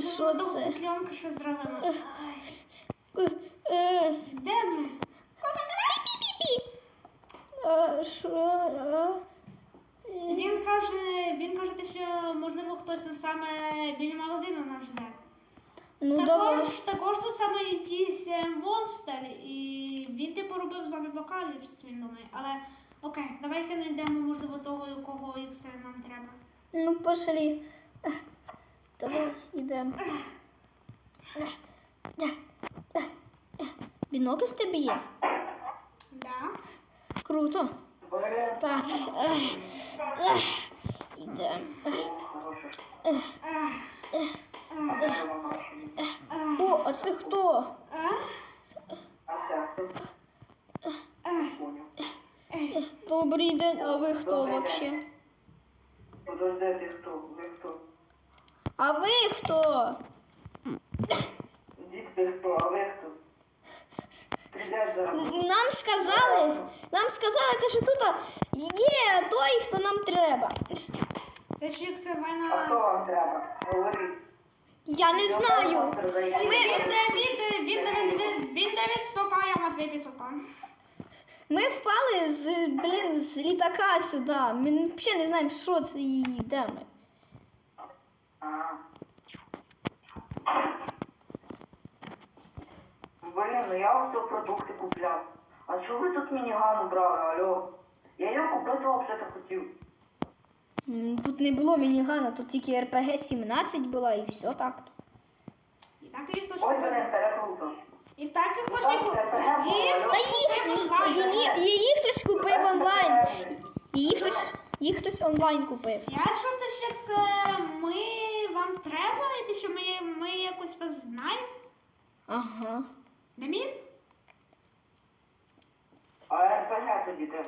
ще зробимо. Е, е, Де ми? Що? е, Він каже, він каже, що можливо хтось там саме біля магазину нас жде. Ну, також, добре. також тут саме якийсь е, монстр, і він типу робив зомбі апокаліпсис, він думає. Але окей, давай-ка знайдемо, можливо, того, якого іксе нам треба. Ну, пошли. Давай, йдемо. Бінокль з тебе є? Да. Круто. Так. Йдемо. О, а це хто? Добрий день, а ви хто взагалі? Подожди, ти хто? Ви хто? А ви хто? Дід, хто? А ви хто? Нам сказали, нам сказали, те, що тут є той, хто нам треба. Іксе давай А хто нас. вам треба? Говоріть. Я не знаю. Він де від, він де від, він, він від стока, я Матвій Пісока. Ми впали з, блін, з літака сюди. Ми взагалі не знаємо, що це і де ми. Блін, ну я ось продукти купляв. А чого ви тут мінігану брали, алло? Я його купити взагалі хотів. М, Тут не було мінігана, тут тільки РПГ 17 була і все так. І так їх Ой, купив. перекрутив. І так їх хтось купив. Їх Та їх, її, її хтось купив онлайн. Її хтось, їх хтось онлайн купив. Я чув те, що це ми треба, що ми, ми якось вас знаємо. Ага. Демін? А РПГ тоді де?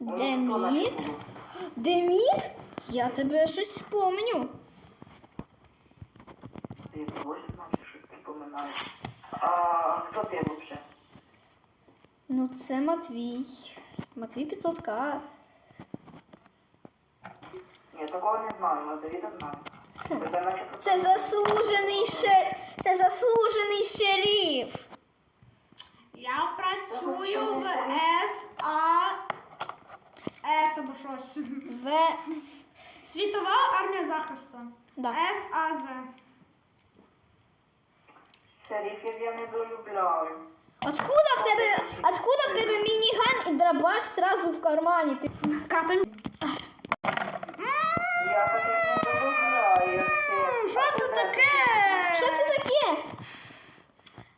Деміт? Деміт? Я тебе щось помню. Ти ось значить, щось припоминаю. А хто ти взагалі? Ну, це Матвій. Матвій 500к. Ні, такого не знаю, але Давіда знаю. Тебе Це заслужений шер... Це заслужений шериф. Я працюю в СА... С або щось. В... Світова армія захисту. Да. САЗ. Шерифів я не долюбляю. Откуда в тебе, откуда в тебе мініган і драбаш сразу в кармані? Ти... Ката. Я таких не долюбляю. Що це таке? Що це таке?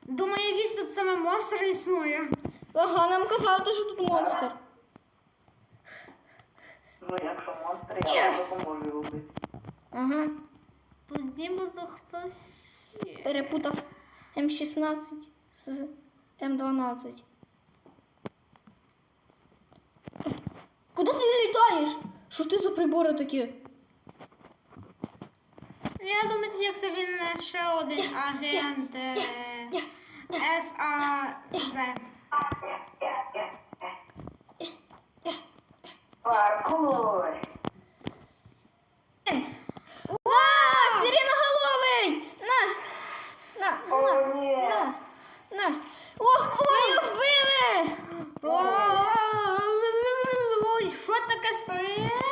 Думаю, якийсь тут саме монстр існує. Ага, нам казали, що тут монстр. Ну, якщо монстр, я вам допоможу його вбити. Ага. Тут нібито хтось є. Перепутав М16 з М12. Куди ти літаєш? Що ти за прибори такі? Я думаю, як це він ще один агент е, Паркур! А, сиреноголовий! На! На, О, на, ні! на, на. Ох, ми вбили! Ой, що таке стоїть?